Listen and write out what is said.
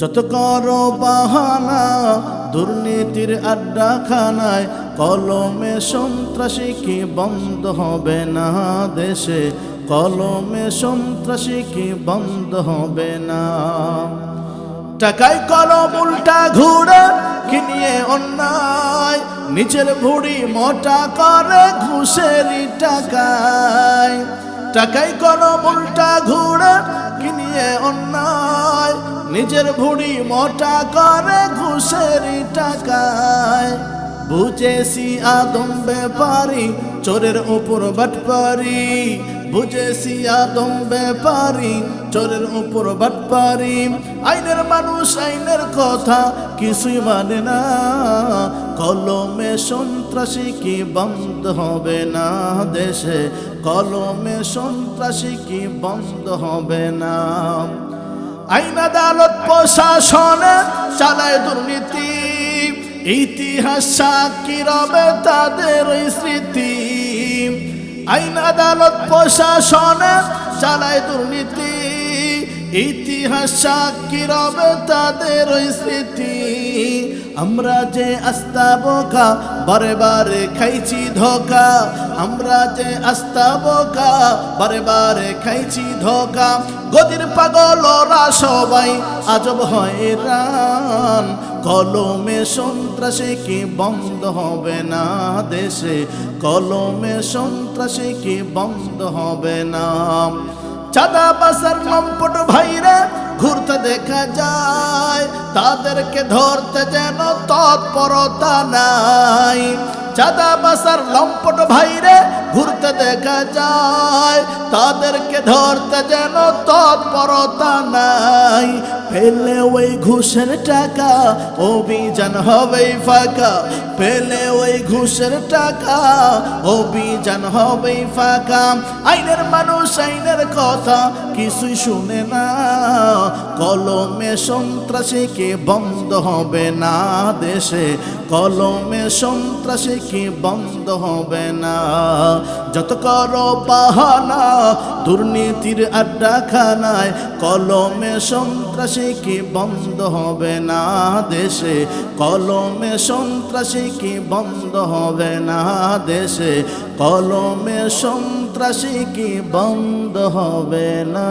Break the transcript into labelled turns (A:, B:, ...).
A: যত করো বাহানা, দুর্নীতির আড্ডা খানায় কলমে সন্ত্রাসী কি বন্ধ হবে না দেশে? কলমে সন্ত্রাসী কি বন্ধ হবে না? টাকায় কলম উল্টা ঘুরে কিনিয়ে অন্যায়? নিচের ভুড়ি মোটা করে ঘুষেরই টাকায়। টাকায় কলম উল্টা ঘুরে কিনিয়ে অন্যায় নিজের ভুড়ি মোটা করে ঘুষের টাকায়। বুঝেছি আদম ব্যাপারি চোরের উপর বাটপারি বুঝেছি আদম ব্যাপারি, চোরের উপর বাটপারি আইনের মানুষ, আইনের কথা কিছুই মানে না। কলমে সন্ত্রাসী কি বন্ধ হবে না দেশে? কলমে সন্ত্রাসী কি বন্ধ হবে না? আইন আদালত প্রশাসনে চালায় দুর্নীতি। ইতিহাস সাক্ষী রবে তাদের স্মৃতি। আইন আদালত প্রশাসনে চালায় দুর্নীতি। ইতিহাস সাক্ষী রবে তাদের স্মৃতি। আমরা যে আস্তা বোকা বারে বারে খাইছি ধোকা, আমরা যে আস্তা বোকা বারে বারে খাইছি ধোকা। গদির পাগলরা সবাই আজব হয়রান, কলমে সন্ত্রাসী কি বন্ধ হবে না দেশে? কলমে সন্ত্রাসী কি বন্ধ হবে না? চাঁদা বাসার লম্পট ঘুরতে দেখা যায়, তাদেরকে ধরতে যেন তৎপরতা নাই। চাঁদা বাসার লম্পট ভাইরে ঘুরতে দেখা যায়, তাদেরকে ধরতে যেন তৎপরতা নাই। পেলে ওই ঘুষের টাকা, অভিযান হবে ফাঁকা। পেলে ওই ঘুষের টাকা, অভিযান হবে ফাঁকা। আইনের মানুষ, আইনের কথা কিছুই শুনে না। কলমে সন্ত্রাসীকে বন্ধ হবে না দেশে। কলমে সন্ত্রাসী কি বন্ধ হবে না? যত করো বাহানা, দুর্নীতির আড্ডা খানায় কলমে সন্ত্রাসী কি বন্ধ হবে না দেশে? কলমে সন্ত্রাসী কি বন্ধ হবে না দেশে? কলমে সন্ত্রাসী কি বন্ধ হবে না?